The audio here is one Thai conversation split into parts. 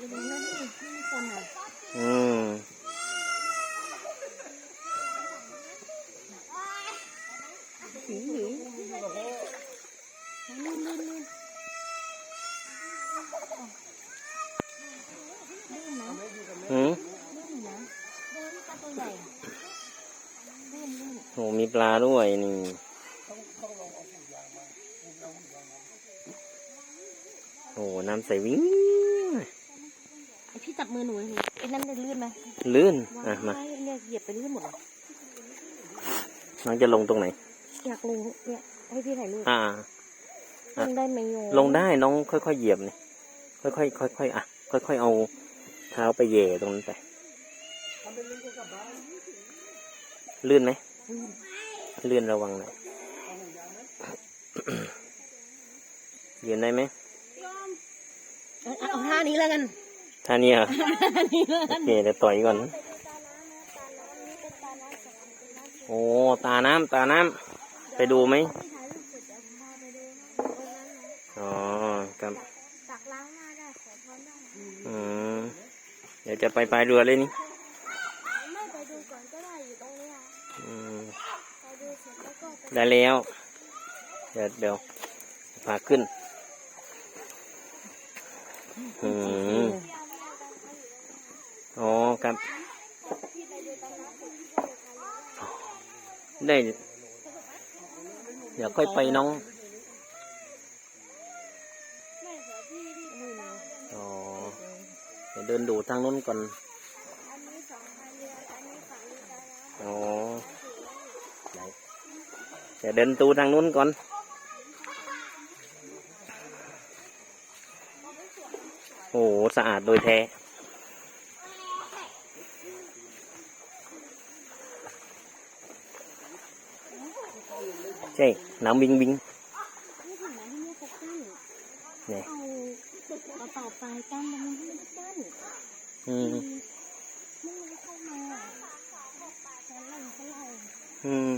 กันตรงนั้นนี่ไม่คนอะอืมหืมหืมลื่นลื่นลื่นลื่นนะอืมลื่นนะลื่นปลาตัวใหญ่ลื่นลื่นโหมีปลาด้วยนี่โอ้น้ำใสวิ่งไอ พี่จับมือหนูหนูไอ้นั่นจะลื่นไหมลื่นอะมาว้ายเนี่ยเหยียบไปลื่นหมดเลยน้องจะลงตรงไหน อยากลงเนี่ยให้พี่ถ่ายรูปอ่าลงได้ไหมโยลงได้น้องค่อยๆเหยียบนี่ค่อยๆค่อยๆอะค่อยๆเอาเท้าไปเหย่ตรงนั้นไปลื่นไหมลื่นลื่นระวังหน่อยยืนได้ไหมเอาเอาท่านี้แล้วกัน ท่านี้เหรอะท่านี้แล้วโอกันเคเดี๋ยวต่อยก่อนโอ้ตาน้ำตาน้ำไปดูไหมอ๋อครับตักล้างหน้าได้ขอพรได้อืมเดี๋ยวจะไปพายเรือเลยนี่ไม่ไปดูก่อนก็ได้อยู่ตรงเนี้ยอืมไปดูเสร็จแล้วก็ไปได้แล้วเดี๋ยวเดี๋ยวพาขึ้นอืมอ๋อครับ ได้ เดี๋ยวค่อยไปน้องเหรอพี่ที่อ๋อเดี๋ยวเดินดูทางนู้นก่อนอ๋อเดี๋ยวเดินตูทางนู้นก่อนโอ้โหสะอาดโดยแท้ ใช่น้ำวิงวิงนี่งเนี่ยเอาต่อไปกั้นแล้วมันไม่กั้นอืมไม่เข้ามาแล้วเราเราอืม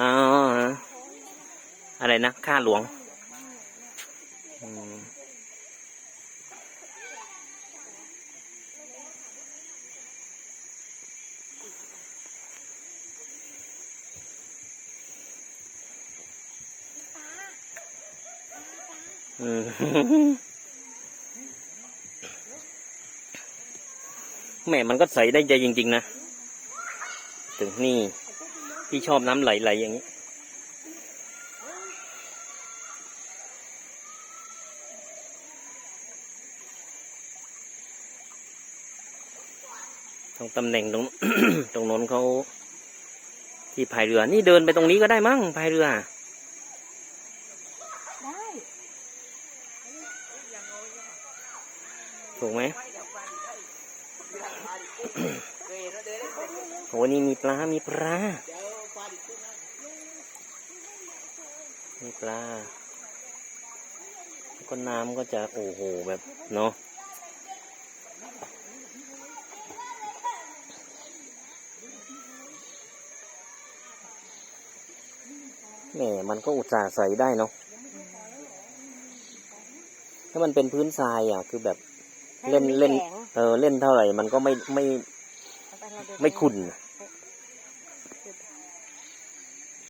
อ๋ออะไรนะข้าหลวง แม่มันก็ใสได้ใจจริง ๆ นะ ถึงนี่ พี่ชอบน้ำไหล ๆ อย่างนี้ ตรงตำแหน่งตรงตรงน้นเขาที่พายเรือ นี่เดินไปตรงนี้ก็ได้มั้งพายเรือ ได้ ถูกไหมโหนี่มีปลา มีปลา มีปลาแล้วก็น้ำก็จะโอ้โหแบบเนาะแหมมันก็อุตส่าห์ใส่ได้เนาะ ถ้ามันเป็นพื้นทรายอะ คือแบบ เล่นมัเล่นแข็งเออเล่นเท่าไหร่มันก็ไม่ไม่เอาไปเราเดินไม่ขุ่นอะ